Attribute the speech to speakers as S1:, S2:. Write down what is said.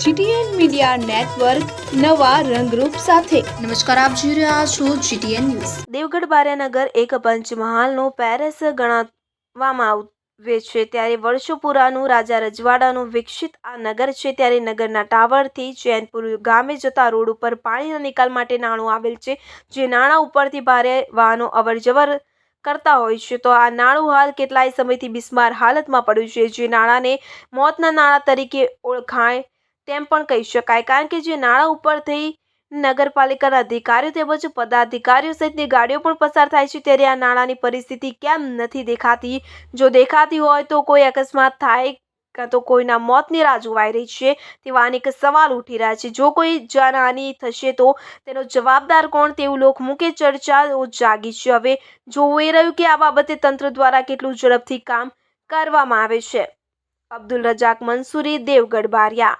S1: GTN media network નવા રંગરૂપ સાથે.
S2: નમસ્કાર આપ જોઈ રહ્યા છો જીટીએન ન્યૂઝ. દેવગઢ બારિયાનગર એક પંચમહાલનું પેરેસ ગણાવવામાં આવે છે. ત્યારે વર્ષો પુરાનું રાજા રજવાડાનું વિકસિત આ નગર છે. ત્યારે નગરના ટાવરથી ચેનપુર ગામે જતા રોડ ઉપર પાણીના નિકાલ માટે નાણું આવેલ છે. જે નાણાં ઉપરથી ભારે વાહનો અવરજવર કરતા હોય છે. તો આ નાણું હાલ કેટલાય સમયથી બિસ્માર હાલતમાં પડ્યું છે. જે નાણાંને મોતના નાણાં તરીકે ઓળખાય તેમ પણ કહી શકાય. કારણ કે જે નાણાં ઉપરથી નગરપાલિકાના અધિકારીઓ તેમજ પદાધિકારીઓ સહિતની ગાડીઓ પણ પસાર થાય છે, ત્યારે આ નાણાંની પરિસ્થિતિ કેમ નથી દેખાતી? જો દેખાતી હોય તો કોઈ અકસ્માત થાય કાં તો કોઈના મોતની રાહ જોવાઈ રહી છે, તેવા અનેક સવાલ ઉઠી રહ્યા છે. જો કોઈ જાનહાની થશે તો તેનો જવાબદાર કોણ તેવું લોકમુખે ચર્ચાઓ જાગી છે. હવે જોવું એ રહ્યું કે આ બાબતે તંત્ર દ્વારા કેટલું ઝડપથી કામ કરવામાં આવે છે. અબ્દુલ રજાક મંસૂરી, દેવગઢ બારિયા.